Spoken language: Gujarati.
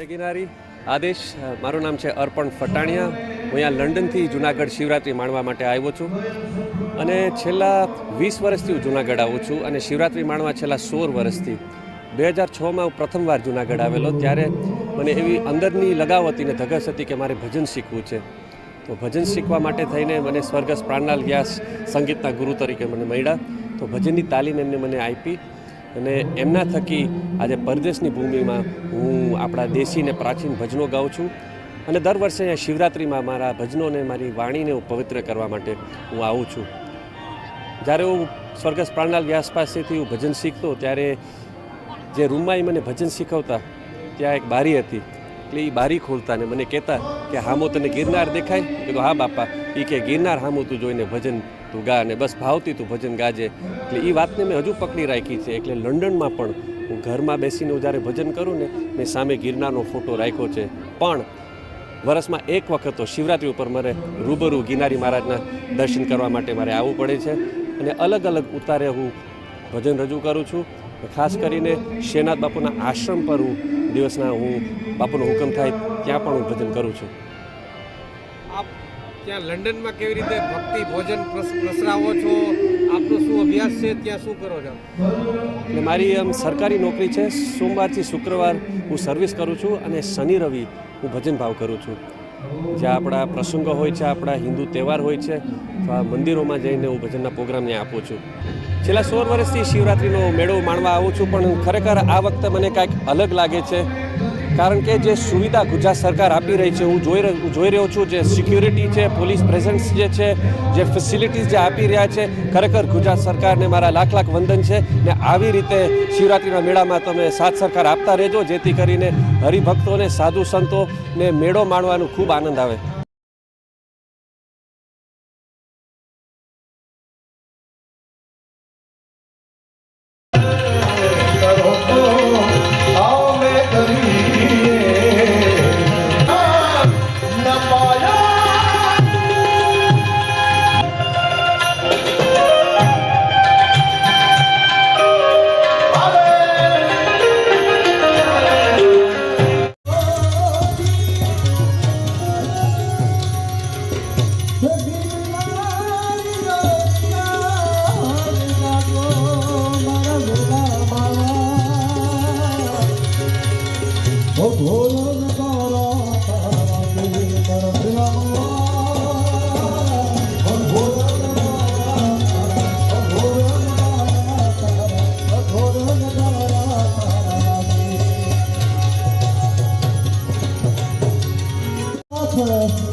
જય ગિનારી આદેશ મારું નામ છે અર્પણ ફટાણિયા. હું અહીંયા લંડનથી જુનાગઢ શિવરાત્રિ માણવા માટે આવ્યો છું. અને છેલ્લા વીસ વર્ષથી હું જુનાગઢ આવું છું અને શિવરાત્રિ માણવા છેલ્લા સોળ વર્ષથી. બે હજાર છમાં હું પ્રથમવાર જુનાગઢ આવેલો, ત્યારે મને એવી અંદરની લગાવ હતી ને ધગસ હતી કે મારે ભજન શીખવું છે. તો ભજન શીખવા માટે થઈને મને સ્વર્ગસ્થ પ્રાણલાલ વ્યાસ સંગીતના ગુરુ તરીકે મને મળ્યા. તો ભજનની તાલીમ એમને મને આપી. અને એમના થકી આજે પરદેશની ભૂમિમાં હું આપણા દેશી ને પ્રાચીન ભજનો ગાઉં છું. અને દર વર્ષે અહીંયા શિવરાત્રિમાં મારા ભજનોને મારી વાણીને હું પવિત્ર કરવા માટે હું આવું છું. જ્યારે હું સ્વર્ગસ્થ પ્રાણલાલ વ્યાસ પાસેથી હું ભજન શીખતો, ત્યારે જે રૂમમાં એ મને ભજન શીખવતા, ત્યાં એક બારી હતી. એટલે એ બારી ખોલતા ને મને કહેતા કે હામો તને ગિરનાર દેખાય? કીધું, હા, બાપા એ કે ગિરનાર હામો તું જોઈને ભજન તું ગા અને બસ ભાવતી તું ભજન ગાજે. એટલે એ વાતને મેં હજુ પકડી રાખી છે. એટલે લંડનમાં પણ હું ઘરમાં બેસીને હું જ્યારે ભજન કરું ને, મેં સામે ગિરનારનો ફોટો રાખ્યો છે. પણ વર્ષમાં એક વખત તો શિવરાત્રિ ઉપર મારે રૂબરૂ ગિરનારી મહારાજના દર્શન કરવા માટે મારે આવવું પડે છે. અને અલગ અલગ ઉતારે હું ભજન રજૂ કરું છું. ખાસ કરીને શેનાથ બાપુના આશ્રમ પર હું દિવસના હું બાપુનો હુકમ થાય ત્યાં પણ હું ભજન કરું છું. આપ ત્યાં લંડનમાં કેવી રીતે ભક્તિ ભોજન પ્રસ- પ્રસરાવો છો? આપનો શું અભ્યાસ છે? ત્યાં શું કરો છો? એટલે મારી આમ સરકારી નોકરી છે. સોમવારથી શુક્રવાર હું સર્વિસ કરું છું અને શનિ રવિ હું ભજન ભાવ કરું છું. જ્યાં આપણા પ્રસંગો હોય છે આપણા હિન્દુ તહેવાર હોય છે અથવા આ મંદિરોમાં જઈને હું ભજનના પ્રોગ્રામને આપું છું. છેલ્લા સોળ વર્ષથી શિવરાત્રિનો મેળો માણવા આવું છું પણ ખરેખર આ વખતે મને કાંઈક અલગ લાગે છે. કારણ કે જે સુવિધા ગુજરાત સરકાર આપી રહી છે, હું જોઈ જોઈ રહ્યો છું, જે સિક્યુરિટી છે પોલીસ પ્રેઝન્સ જે છે, જે ફેસિલિટીઝ જે આપી રહ્યા છે, ખરેખર ગુજરાત સરકારને મારા લાખ લાખ વંદન છે ને આવી રીતે શિવરાત્રિના મેળામાં તમે સાથ સરકાર આપતા રહેજો, જેથી કરીને હરિભક્તોને, સાધુ સંતોને મેળો માણવાનો ખૂબ આનંદ આવે. whole